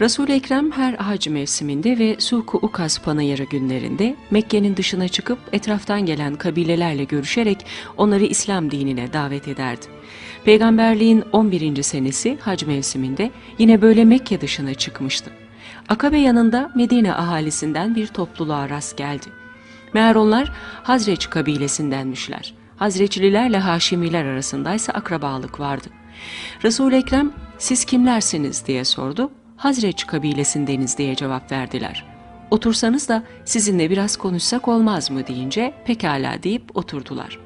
Resul-i Ekrem her hac mevsiminde ve Suk-u Ukaz panayırı günlerinde Mekke'nin dışına çıkıp etraftan gelen kabilelerle görüşerek onları İslam dinine davet ederdi. Peygamberliğin 11. senesi hac mevsiminde yine böyle Mekke dışına çıkmıştı. Akabe yanında Medine ahalisinden bir topluluğa rast geldi. Meğer onlar Hazreç kabilesindenmişler. Hazreçlilerle Haşimiler arasındaysa akrabalık vardı. Resul-i Ekrem siz kimlersiniz diye sordu. Hazreç kabilesindeniz diye cevap verdiler. Otursanız da sizinle biraz konuşsak olmaz mı deyince pekala deyip oturdular.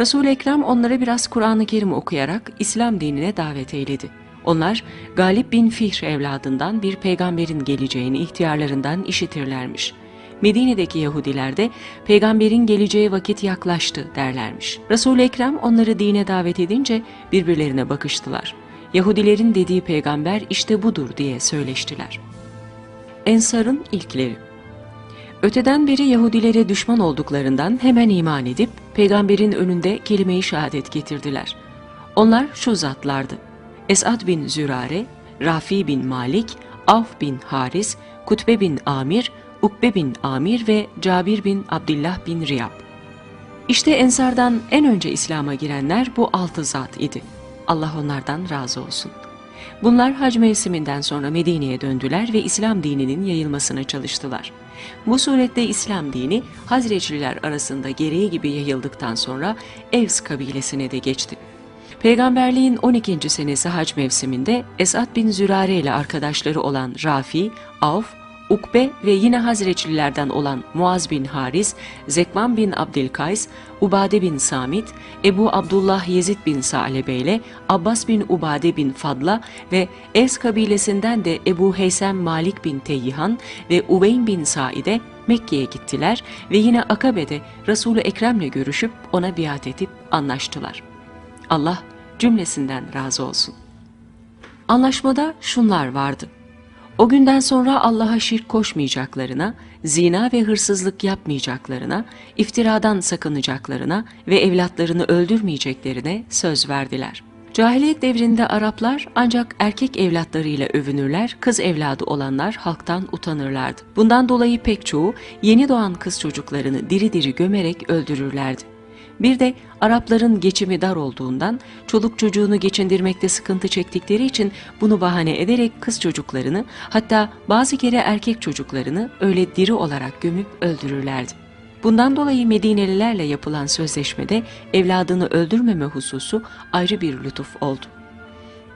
Resul-i Ekrem onlara biraz Kur'an-ı Kerim okuyarak İslam dinine davet eyledi. Onlar Galip bin Fihr evladından bir peygamberin geleceğini ihtiyarlarından işitirlermiş. Medine'deki Yahudiler de peygamberin geleceği vakit yaklaştı derlermiş. Resul-i Ekrem onları dine davet edince birbirlerine bakıştılar. Yahudilerin dediği peygamber işte budur diye söyleştiler. Ensar'ın ilkleri Öteden beri Yahudilere düşman olduklarından hemen iman edip peygamberin önünde kelime-i şehadet getirdiler. Onlar şu zatlardı. Esad bin Zürare, Rafi bin Malik, Avf bin Haris, Kutbe bin Amir, Ukbe bin Amir ve Cabir bin Abdullah bin Riyab. İşte Ensardan en önce İslam'a girenler bu altı zat idi. Allah onlardan razı olsun. Bunlar hac mevsiminden sonra Medine'ye döndüler ve İslam dininin yayılmasına çalıştılar. Bu surette İslam dini Hazreçliler arasında gereği gibi yayıldıktan sonra Evs kabilesine de geçti. Peygamberliğin 12. senesi hac mevsiminde Esad bin Zürare ile arkadaşları olan Rafi, Avf, Ukbe ve yine Hazreçlilerden olan Muaz bin Haris, Zekman bin Abdülkays, Ubade bin Samit, Ebu Abdullah Yezid bin Sa'lebe ile Abbas bin Ubade bin Fadla ve Evs kabilesinden de Ebu Heysem Malik bin Teyyihan ve Uveyn bin Saide Mekke'ye gittiler ve yine Akabe'de Resulü Ekrem'le görüşüp ona biat edip anlaştılar. Allah cümlesinden razı olsun. Anlaşmada şunlar vardı. O günden sonra Allah'a şirk koşmayacaklarına, zina ve hırsızlık yapmayacaklarına, iftiradan sakınacaklarına ve evlatlarını öldürmeyeceklerine söz verdiler. Cahiliyet devrinde Araplar ancak erkek evlatlarıyla övünürler, kız evladı olanlar halktan utanırlardı. Bundan dolayı pek çoğu yeni doğan kız çocuklarını diri diri gömerek öldürürlerdi. Bir de Arapların geçimi dar olduğundan çoluk çocuğunu geçindirmekte sıkıntı çektikleri için bunu bahane ederek kız çocuklarını hatta bazı kere erkek çocuklarını öyle diri olarak gömüp öldürürlerdi. Bundan dolayı Medinelilerle yapılan sözleşmede evladını öldürmeme hususu ayrı bir lütuf oldu.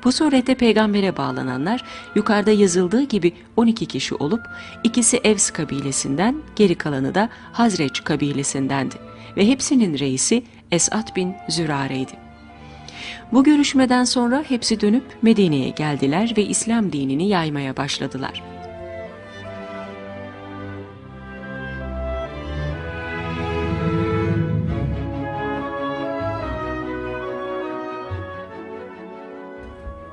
Bu surette peygambere bağlananlar yukarıda yazıldığı gibi 12 kişi olup ikisi Evs kabilesinden, geri kalanı da Hazreç kabilesindendi ve hepsinin reisi Esat bin Zürare'ydi. Bu görüşmeden sonra hepsi dönüp Medine'ye geldiler ve İslam dinini yaymaya başladılar.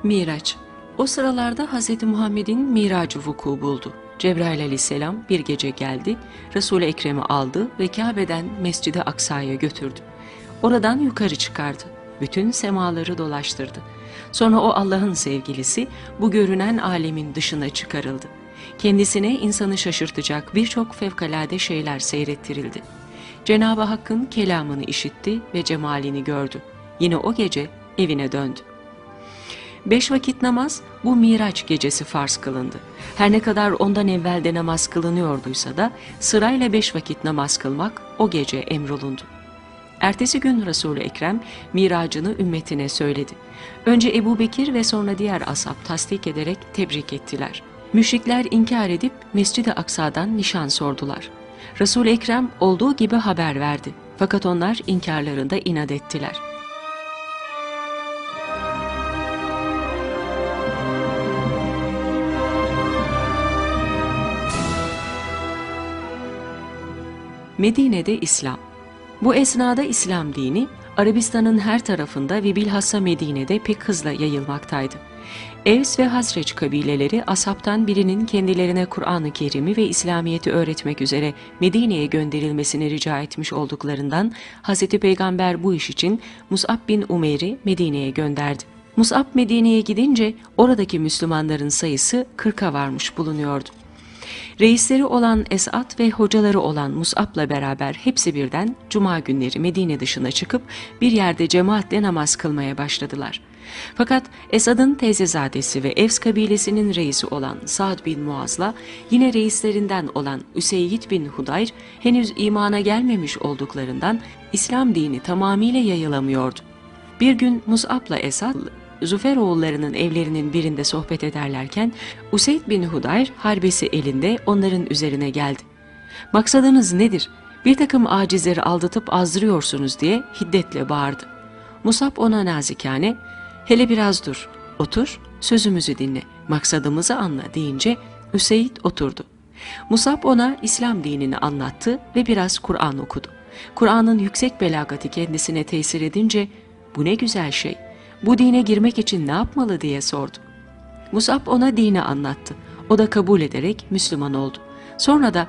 Miraç O sıralarda Hz. Muhammed'in miracı vuku buldu. Cebrail aleyhisselam bir gece geldi, Resul-i Ekrem'i aldı ve Kabe'den Mescid-i Aksa'ya götürdü. Oradan yukarı çıkardı. Bütün semaları dolaştırdı. Sonra o Allah'ın sevgilisi bu görünen alemin dışına çıkarıldı. Kendisine insanı şaşırtacak birçok fevkalade şeyler seyrettirildi. Cenab-ı Hakk'ın kelamını işitti ve cemalini gördü. Yine o gece evine döndü. Beş vakit namaz bu Miraç gecesi farz kılındı. Her ne kadar ondan evvelde namaz kılınıyorduysa da sırayla beş vakit namaz kılmak o gece emrolundu. Ertesi gün Resul-i Ekrem miracını ümmetine söyledi. Önce Ebu Bekir ve sonra diğer ashab tasdik ederek tebrik ettiler. Müşrikler inkar edip Mescid-i Aksa'dan nişan sordular. Resul-i Ekrem olduğu gibi haber verdi. Fakat onlar inkarlarında inat ettiler. Medine'de İslam Bu esnada İslam dini Arabistan'ın her tarafında ve bilhassa Medine'de pek hızla yayılmaktaydı. Evs ve Hazreç kabileleri asaptan birinin kendilerine Kur'an-ı Kerim'i ve İslamiyet'i öğretmek üzere Medine'ye gönderilmesini rica etmiş olduklarından Hz. Peygamber bu iş için Mus'ab bin Umeyr'i Medine'ye gönderdi. Mus'ab Medine'ye gidince oradaki Müslümanların sayısı 40'a varmış bulunuyordu. Reisleri olan Esat ve hocaları olan Mus'ab'la beraber hepsi birden cuma günleri Medine dışına çıkıp bir yerde cemaatle namaz kılmaya başladılar. Fakat Esad'ın teyzezadesi ve Evs kabilesinin reisi olan Sa'd bin Muaz'la yine reislerinden olan Üseyyid bin Hudayr henüz imana gelmemiş olduklarından İslam dini tamamıyla yayılamıyordu. Bir gün Mus'ab'la Esad Züferoğullarının evlerinin birinde sohbet ederlerken Useyd bin Hudayr harbesi elinde onların üzerine geldi. Maksadınız nedir? Bir takım acizleri aldatıp azdırıyorsunuz diye hiddetle bağırdı. Musab ona nazikane, hele biraz dur, otur, sözümüzü dinle, maksadımızı anla deyince Üseyd oturdu. Musab ona İslam dinini anlattı ve biraz Kur'an okudu. Kur'an'ın yüksek belagati kendisine tesir edince bu ne güzel şey, bu dine girmek için ne yapmalı diye sordu. Musab ona dini anlattı. O da kabul ederek Müslüman oldu. Sonra da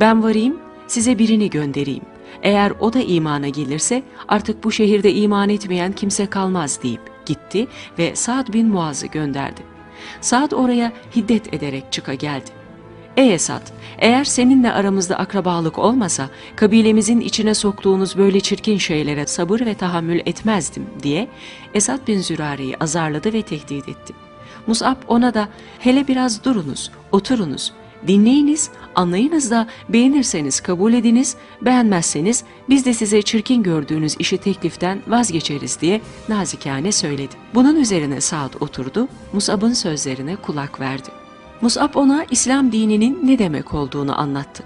ben varayım size birini göndereyim. Eğer o da imana gelirse artık bu şehirde iman etmeyen kimse kalmaz deyip gitti ve Sa'd bin Muaz'ı gönderdi. Sa'd oraya hiddet ederek çıka geldi. Ey Esad, eğer seninle aramızda akrabalık olmasa kabilemizin içine soktuğunuz böyle çirkin şeylere sabır ve tahammül etmezdim diye Esad bin Zürare'yi azarladı ve tehdit etti. Mus'ab ona da hele biraz durunuz, oturunuz, dinleyiniz, anlayınız da beğenirseniz kabul ediniz, beğenmezseniz biz de size çirkin gördüğünüz işi tekliften vazgeçeriz diye nazikane söyledi. Bunun üzerine Sa'd oturdu, Mus'ab'ın sözlerine kulak verdi. Mus'ab ona İslam dininin ne demek olduğunu anlattı.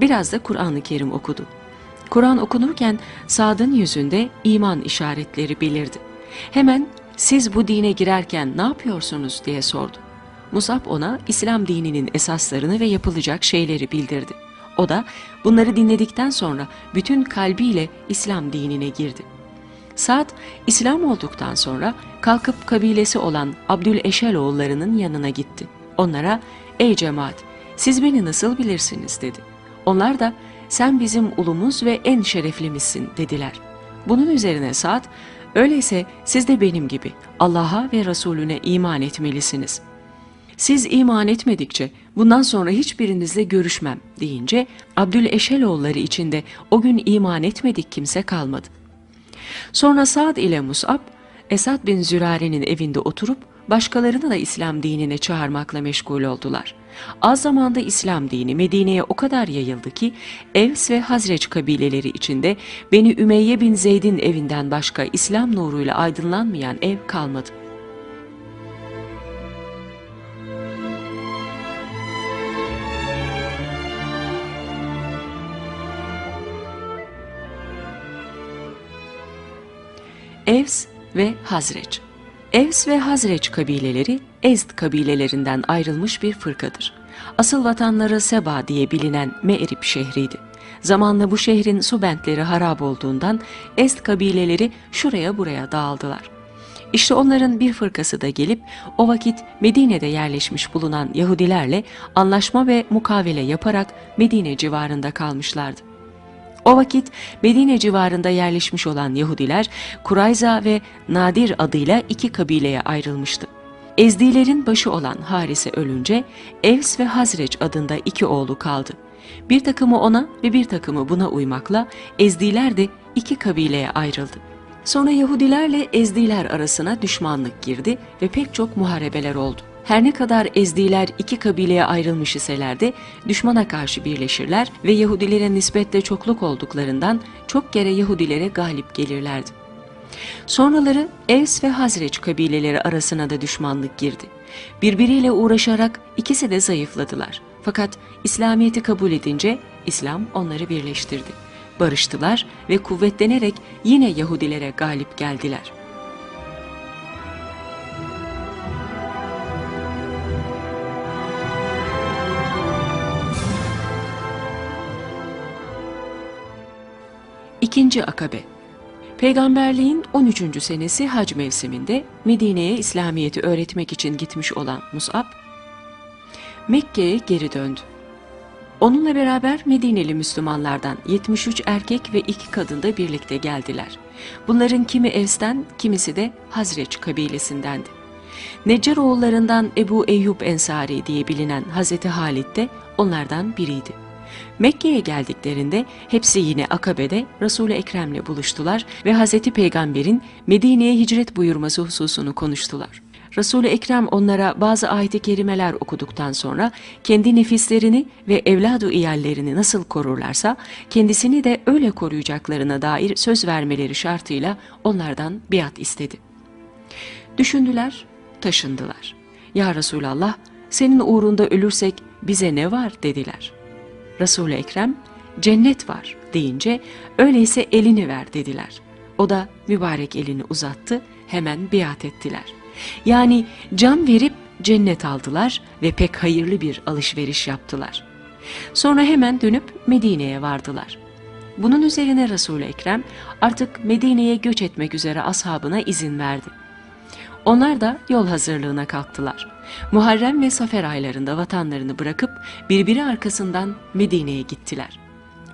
Biraz da Kur'an-ı Kerim okudu. Kur'an okunurken Sa'd'ın yüzünde iman işaretleri belirdi. Hemen siz bu dine girerken ne yapıyorsunuz diye sordu. Musab ona İslam dininin esaslarını ve yapılacak şeyleri bildirdi. O da bunları dinledikten sonra bütün kalbiyle İslam dinine girdi. Sa'd İslam olduktan sonra kalkıp kabilesi olan Abdüleşel oğullarının yanına gitti. Onlara ey cemaat siz beni nasıl bilirsiniz dedi. Onlar da sen bizim ulumuz ve en şereflimizsin dediler. Bunun üzerine Sa'd öyleyse siz de benim gibi Allah'a ve Resulüne iman etmelisiniz. Siz iman etmedikçe bundan sonra hiçbirinizle görüşmem deyince Abdüleşeloğulları içinde o gün iman etmedik kimse kalmadı. Sonra Sa'd ile Mus'ab Esad bin Zürare'nin evinde oturup başkalarını da İslam dinine çağırmakla meşgul oldular. Az zamanda İslam dini Medine'ye o kadar yayıldı ki Evs ve Hazreç kabileleri içinde Beni Ümeyye bin Zeyd'in evinden başka İslam nuruyla aydınlanmayan ev kalmadı. Evs ve Hazreç Evs ve Hazreç kabileleri Ezd kabilelerinden ayrılmış bir fırkadır. Asıl vatanları Seba diye bilinen Me'rib şehriydi. Zamanla bu şehrin su bentleri harap olduğundan Ezd kabileleri şuraya buraya dağıldılar. İşte onların bir fırkası da gelip o vakit Medine'de yerleşmiş bulunan Yahudilerle anlaşma ve mukavele yaparak Medine civarında kalmışlardı. O vakit Medine civarında yerleşmiş olan Yahudiler Kurayza ve Nadir adıyla iki kabileye ayrılmıştı. Ezdilerin başı olan Harise ölünce Evs ve Hazreç adında iki oğlu kaldı. Bir takımı ona ve bir takımı buna uymakla Ezdiler de iki kabileye ayrıldı. Sonra Yahudilerle Ezdiler arasına düşmanlık girdi ve pek çok muharebeler oldu. Her ne kadar Ezdiler iki kabileye ayrılmış iseler de düşmana karşı birleşirler ve Yahudilere nispetle çokluk olduklarından çok kere Yahudilere galip gelirlerdi. Sonraları Evs ve Hazreç kabileleri arasına da düşmanlık girdi. Birbiriyle uğraşarak ikisi de zayıfladılar. Fakat İslamiyet'i kabul edince İslam onları birleştirdi. Barıştılar ve kuvvetlenerek yine Yahudilere galip geldiler.'' İkinci Akabe Peygamberliğin 13. senesi hac mevsiminde Medine'ye İslamiyet'i öğretmek için gitmiş olan Mus'ab, Mekke'ye geri döndü. Onunla beraber Medineli Müslümanlardan 73 erkek ve 2 kadın da birlikte geldiler. Bunların kimi Evs'ten, kimisi de Hazreç kabilesindendi. Neccar oğullarından Ebu Eyyub Ensari diye bilinen Hazreti Halid de onlardan biriydi. Mekke'ye geldiklerinde hepsi yine Akabe'de Resul-i Ekrem'le buluştular ve Hazreti Peygamber'in Medine'ye hicret buyurması hususunu konuştular. Resul-i Ekrem onlara bazı ayet-i kerimeler okuduktan sonra kendi nefislerini ve evladu iyallerini nasıl korurlarsa kendisini de öyle koruyacaklarına dair söz vermeleri şartıyla onlardan biat istedi. Düşündüler, taşındılar. Ya Resulallah, senin uğrunda ölürsek bize ne var dediler. Resul-i Ekrem, cennet var deyince öyleyse elini ver dediler. O da mübarek elini uzattı, hemen biat ettiler. Yani can verip cennet aldılar ve pek hayırlı bir alışveriş yaptılar. Sonra hemen dönüp Medine'ye vardılar. Bunun üzerine Resul-i Ekrem artık Medine'ye göç etmek üzere ashabına izin verdi. Onlar da yol hazırlığına kalktılar. Muharrem ve Safer aylarında vatanlarını bırakıp birbiri arkasından Medine'ye gittiler.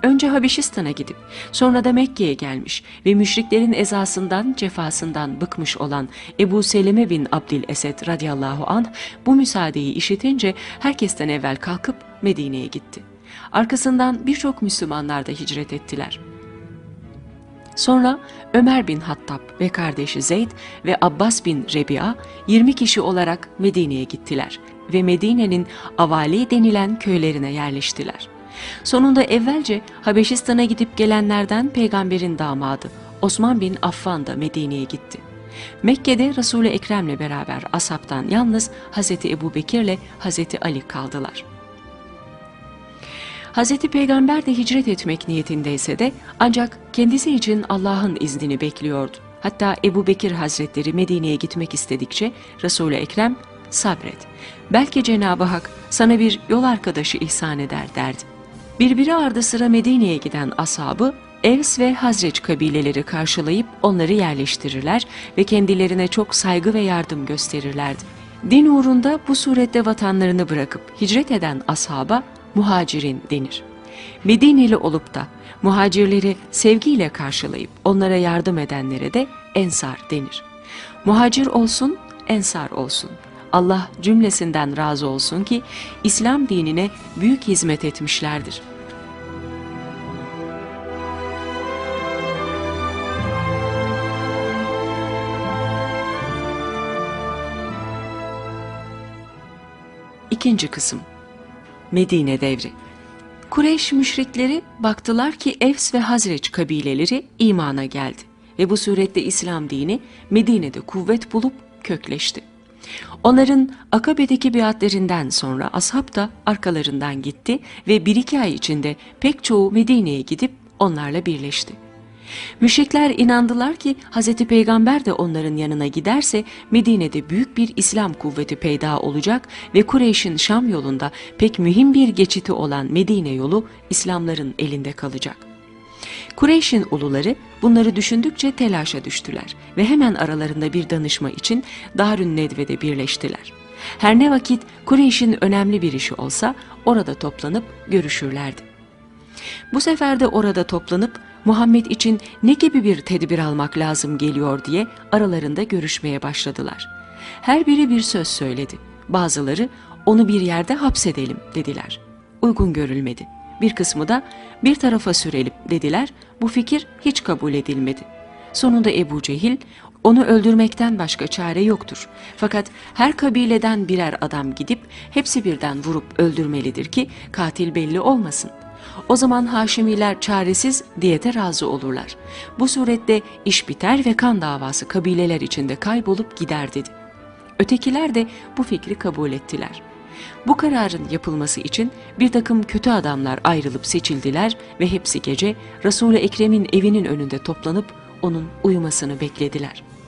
Önce Habeşistan'a gidip sonra da Mekke'ye gelmiş ve müşriklerin ezasından, cefasından bıkmış olan Ebu Seleme bin Abdil Esed radıyallahu anh bu müsaadeyi işitince herkesten evvel kalkıp Medine'ye gitti. Arkasından birçok Müslümanlar da hicret ettiler.'' Sonra Ömer bin Hattab ve kardeşi Zeyd ve Abbas bin Rebi'a 20 kişi olarak Medine'ye gittiler ve Medine'nin Avali denilen köylerine yerleştiler. Sonunda evvelce Habeşistan'a gidip gelenlerden peygamberin damadı Osman bin Affan da Medine'ye gitti. Mekke'de Resul-i Ekrem'le beraber asaptan yalnız Hazreti Ebu Bekir'le Hazreti Ali kaldılar.'' Hazreti Peygamber de hicret etmek niyetindeyse de ancak kendisi için Allah'ın iznini bekliyordu. Hatta Ebu Bekir Hazretleri Medine'ye gitmek istedikçe Resul-i Ekrem sabret. Belki Cenab-ı Hak sana bir yol arkadaşı ihsan eder derdi. Birbiri ardı sıra Medine'ye giden ashabı Evs ve Hazreç kabileleri karşılayıp onları yerleştirirler ve kendilerine çok saygı ve yardım gösterirlerdi. Din uğrunda bu surette vatanlarını bırakıp hicret eden ashaba muhacirin denir. Medineli olup da muhacirleri sevgiyle karşılayıp onlara yardım edenlere de ensar denir. Muhacir olsun, ensar olsun. Allah cümlesinden razı olsun ki İslam dinine büyük hizmet etmişlerdir. İkinci kısım Medine devri. Kureyş müşrikleri baktılar ki Evs ve Hazreç kabileleri imana geldi ve bu surette İslam dini Medine'de kuvvet bulup kökleşti. Onların Akabe'deki biatlerinden sonra ashab da arkalarından gitti ve bir iki ay içinde pek çoğu Medine'ye gidip onlarla birleşti. Müşrikler inandılar ki Hz. Peygamber de onların yanına giderse Medine'de büyük bir İslam kuvveti peyda olacak ve Kureyş'in Şam yolunda pek mühim bir geçiti olan Medine yolu İslamların elinde kalacak. Kureyş'in uluları bunları düşündükçe telaşa düştüler ve hemen aralarında bir danışma için Darün Nedve'de birleştiler. Her ne vakit Kureyş'in önemli bir işi olsa orada toplanıp görüşürlerdi. Bu sefer de orada toplanıp Muhammed için ne gibi bir tedbir almak lazım geliyor diye aralarında görüşmeye başladılar. Her biri bir söz söyledi. Bazıları onu bir yerde hapsedelim dediler. Uygun görülmedi. Bir kısmı da bir tarafa sürelim dediler. Bu fikir hiç kabul edilmedi. Sonunda Ebu Cehil onu öldürmekten başka çare yoktur. Fakat her kabileden birer adam gidip hepsi birden vurup öldürmelidir ki katil belli olmasın. O zaman Haşimiler çaresiz diyete razı olurlar. Bu surette iş biter ve kan davası kabileler içinde kaybolup gider dedi. Ötekiler de bu fikri kabul ettiler. Bu kararın yapılması için bir takım kötü adamlar ayrılıp seçildiler ve hepsi gece Resul-i Ekrem'in evinin önünde toplanıp onun uyumasını beklediler.''